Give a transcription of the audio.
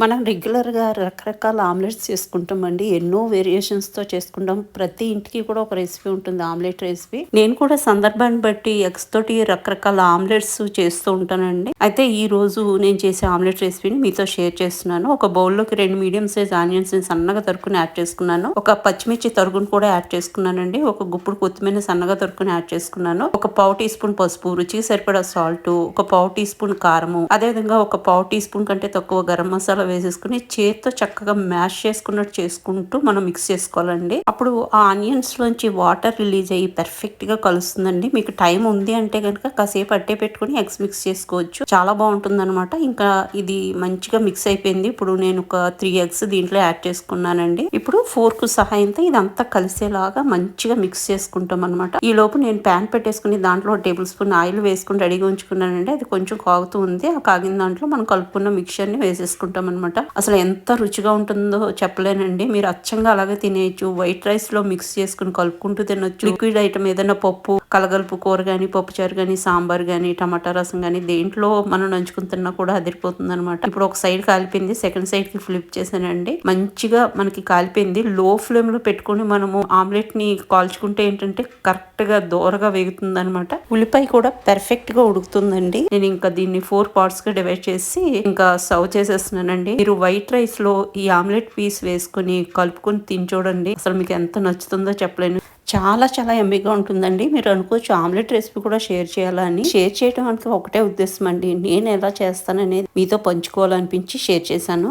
మనం రెగ్యులర్గా రకరకాల ఆమ్లెట్స్ చేసుకుంటామండి. ఎన్నో వేరియేషన్స్తో చేసుకుంటాం. ప్రతి ఇంటికి కూడా ఒక రెసిపీ ఉంటుంది ఆమ్లెట్ రెసిపీ నేను కూడా సందర్భాన్ని బట్టి ఎగ్స్ తోటి రకరకాల ఆమ్లెట్స్ చేస్తూ ఉంటానండి. అయితే ఈ రోజు నేను చేసే ఆమ్లెట్ రెసిపీని మీతో షేర్ చేస్తున్నాను. ఒక బౌల్లోకి రెండు మీడియం సైజ్ ఆనియన్స్ సన్నగా తరుకుని యాడ్ చేసుకున్నాను. ఒక పచ్చిమిర్చి తరుగును కూడా యాడ్ చేసుకున్నానండి. ఒక గుప్పుడు కొత్తిమీర సన్నగా తరుకుని యాడ్ చేసుకున్నాను. ఒక పావు టీ స్పూన్ పసుపు రుచికి సరిపడా సాల్ట్ ఒక పావు టీ స్పూన్ కారము అదేవిధంగా ఒక పావు టీ స్పూన్ కంటే తక్కువ గరం మసాలా వేసేసుకుని చేత్తో చక్కగా మ్యాష్ చేసుకున్నట్టు చేసుకుంటూ మనం మిక్స్ చేసుకోవాలండి. అప్పుడు ఆ ఆనియన్స్ లోంచి వాటర్ రిలీజ్ అయ్యి పర్ఫెక్ట్గా కలుస్తుందండి. మీకు టైం ఉంది అంటే కనుక కాసేపు అట్టే పెట్టుకుని ఎగ్స్ మిక్స్ చేసుకోవచ్చు. చాలా బాగుంటుంది అనమాట ఇంకా ఇది మంచిగా మిక్స్ అయిపోయింది. ఇప్పుడు నేను ఒక త్రీ ఎగ్స్ దీంట్లో యాడ్ చేసుకున్నానండి. ఇప్పుడు ఫోర్క్ సహాయంతో ఇదంతా కలిసేలాగా మంచిగా మిక్స్ చేసుకుంటాం అనమాట ఈ లోపు నేను ప్యాన్ పెట్టేసుకుని దాంట్లో టేబుల్ స్పూన్ ఆయిల్ వేసుకుని రెడీగా ఉంచుకున్నానండి. అది కొంచెం కాగుతూ ఉంది. ఆ కాగిన దాంట్లో మనం కలుపుకున్న మిక్చర్ని వేసేసుకుంటాం అనమాట అసలు ఎంత రుచిగా ఉంటుందో చెప్పలేనండి. మీరు అచ్చంగా అలాగే తినేయచ్చు. వైట్ రైస్లో మిక్స్ చేసుకుని కలుపుకుంటూ తినొచ్చు. లిక్విడ్ ఐటమ్ ఏదైనా పప్పు కలగలుపు కూర కానీ పప్పుచారు కానీ సాంబార్ కానీ టమాటా రసం కానీ దేంట్లో మనం నంచుకుని కూడా అదిరిపోతుంది అనమాట ఇప్పుడు ఒక సైడ్ కాలిపోయింది సెకండ్ సైడ్కి ఫ్లిప్ చేశానండి. మంచిగా మనకి కాలిపోయింది. లో ఫ్లేమ్లో పెట్టుకుని మనము ఆమ్లెట్ని కాల్చుకుంటే ఏంటంటే కరెక్ట్గా దోరగా వేగుతుంది అనమాట ఉల్లిపాయ కూడా పెర్ఫెక్ట్గా ఉడుకుతుందండి. నేను ఇంకా దీన్ని ఫోర్ పార్ట్స్గా డివైడ్ చేసి ఇంకా సర్వ్ చేసేస్తున్నానండి. మీరు వైట్ రైస్లో ఈ ఆమ్లెట్ పీస్ వేసుకుని కలుపుకొని తిని చూడండి. అసలు మీకు ఎంత నచ్చుతుందో చెప్పలేను. చాలా చాలా ఎంబీగా ఉంటుందండి. మీరు అనుకోవచ్చు ఆమ్లెట్ రెసిపీ కూడా షేర్ చేయాలని షేర్ చేయడం అంటే ఒకటే ఉద్దేశం అండి. నేను ఎలా చేస్తాననేది మీతో పంచుకోవాలనిపించి షేర్ చేశాను.